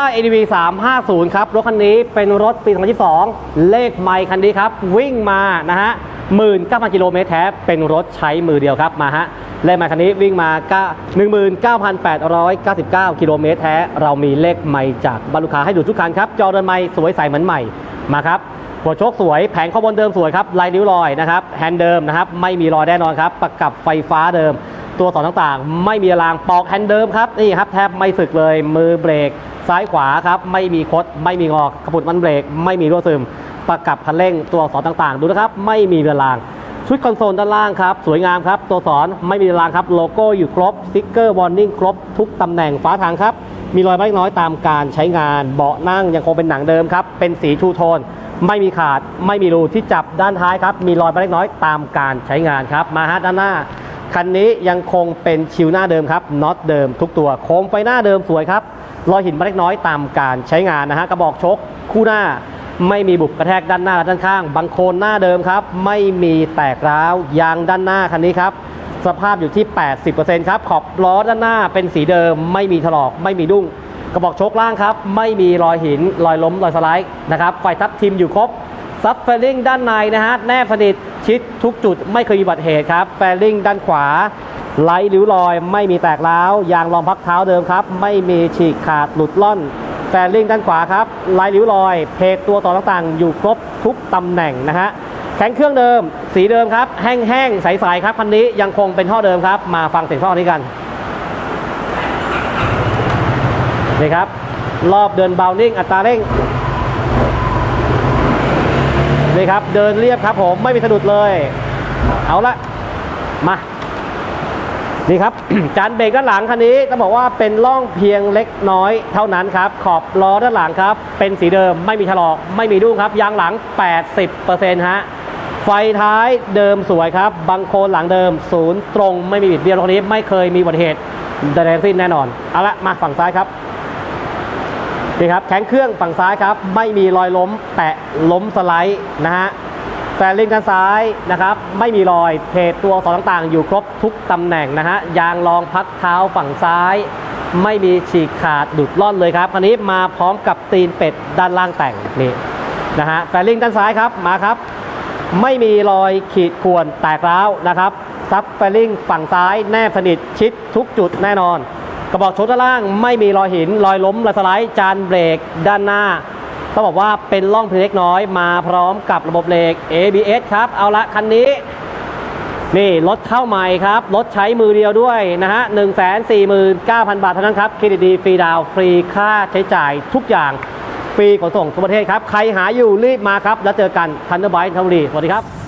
ADV 350 ครับ รถคันนี้เป็นรถปี 2022 เลขไมค์คันนี้ครับ วิ่งมานะฮะ19,000กิโลเมตรแท้ เป็นรถใช้มือเดียวครับมาฮะเลขไมค์คันนี้วิ่งมาก็19,899กิโลเมตรแท้ เรามีเลขไมค์จากบรรลุคาให้ดูทุกคันครับ จอเรือนไมค์สวยใสเหมือนใหม่มาครับหัวโชคสวย แผงข้างบนเดิมสวยครับลายนิ้วรอยนะครับแฮนด์เดิมนะครับไม่มีรอยแน่นอนครับประกับไฟฟ้าเดิม ตัวสอนต่างๆ ไม่มีรางปอกแฮนด์เดิมครับนี่ครับแทบไม่สึกเลยมือเบรก ซ้ายขวาครับไม่มีคดไม่มีงอกระปุกมันเบรก ไม่มีรั่วซึม ประกับคันเร่งตัวอักษรต่างๆ ดูนะครับ ไม่มีเรือราง ชุดคอนโซลด้านล่างครับ สวยงามครับ ตัวสอนไม่มีเรือรางครับ โลโก้อยู่ครบสติ๊กเกอร์วอร์นิ่งครบ ทุกตำแหน่งฝาถังครับ มีรอยเล็กน้อยตามการใช้งาน เบาะนั่งยังคงเป็นหนังเดิมครับ เป็นสีทูโทน ไม่มีขาด ไม่มีรูที่จับด้านท้ายครับ มีรอยเล็กน้อยตามการใช้งานครับ มาฮะด้านหน้าคันนี้ยังคงเป็นชิวหน้าเดิมครับน็อตเดิมทุกตัว โคมไฟหน้าเดิมสวยครับ รอยหินเล็กน้อยตามการใช้งานนะฮะกระบอกชกคู่หน้าไม่มีบุบกระแทกด้านหน้าและด้านข้างบังโคลนหน้าเดิมครับ ไม่มีแตกร้าวยางด้านหน้าคันนี้ครับสภาพอยู่ที่ 80%ครับขอบล้อด้านหน้าเป็นสีเดิม ไม่มีถลอกไม่มีดุ้งกระบอกชคล่างครับ ไม่มีรอยหินรอยล้มรอยสไลด์นะครับไฟทับทิมอยู่ครบซับแฟลิงด้านในนะฮะแนบสนิทชิดทุกจุดไม่เคยมีอุบัติเหตุครับแฟลิงด้านขวา ไร้ริ้วรอยไม่มีแตกร้าวยางรองพักเท้าเดิมครับ ไม่มีฉีกขาดหลุดล่อนแฟลิงด้านขวาครับไร้ริ้วรอย เพจตัวต่อต่างๆ อยู่ครบทุกตำแหน่งนะฮะแข็งเครื่องเดิม สีเดิมครับ แห้งๆใสๆครับคันนี้ยังคงเป็นท่อเดิมครับ มาฟังเสียงท่อนี้กันนี่ครับ รอบเดินเบานิ่งอัตราเร่งนี่ครับ เดินเรียบครับผมไม่มีสะดุดเลย เอาละมา นี่ครับ จานเบรกด้านหลังคันนี้ต้องบอกว่าเป็นร่องเพียงเล็กน้อยเท่านั้นครับ ขอบล้อด้านหลังครับ เป็นสีเดิมไม่มีถลอกไม่มีดุ้งครับยางหลัง 80%ฮะไฟท้ายเดิมสวยครับบังโคลนหลังเดิมศูนย์ตรงไม่มีบิดเบี้ยวรถคันนี้ไม่เคยมีอุบัติเหตุใดๆสิ้นแน่นอนเอาละมาฝั่งซ้ายครับนี่ครับแข็งเครื่องฝั่งซ้ายครับ ไม่มีรอยล้มแตะล้มสไลด์นะฮะ แฟนลิงด้านซ้ายนะครับไม่มีรอยเพจตัวอักษรต่างๆ อยู่ครบทุกตำแหน่งนะฮะยางรองพักเท้าฝั่งซ้าย ไม่มีฉีกขาดดุดล่อนเลยครับคันนี้มาพร้อมกับตีนเป็ดด้านล่างแต่งนี่นะฮะแฟนลิงด้านซ้ายครับมาครับ ไม่มีรอยขีดข่วนแตกร้าวนะครับซับแฟลิงฝั่งซ้ายแนบสนิทชิดทุกจุดแน่นอน กระบอกชนด้านล่างไม่มีรอยหินรอยล้มรอยสไลด์จานเบรกด้านหน้า ต้องบอกว่าเป็นล่องเพลงเล็กน้อยมาพร้อมกับระบบเลก ABS ครับ เอาละคันนี้ นี่รถเข้าใหม่ครับ รถใช้มือเดียวด้วยนะฮะ1 4 9 0 0 0บาทเท่านั้นครับเครดิตดีฟรีดาวฟรีค่าใช้จ่ายทุกอย่าง ฟรีขนส่งทั่วประเทศครับ ใครหาอยู่รีบมาครับ แล้วเจอกันทันเดอร์ไบท์ทบุรีสวัสดีครับ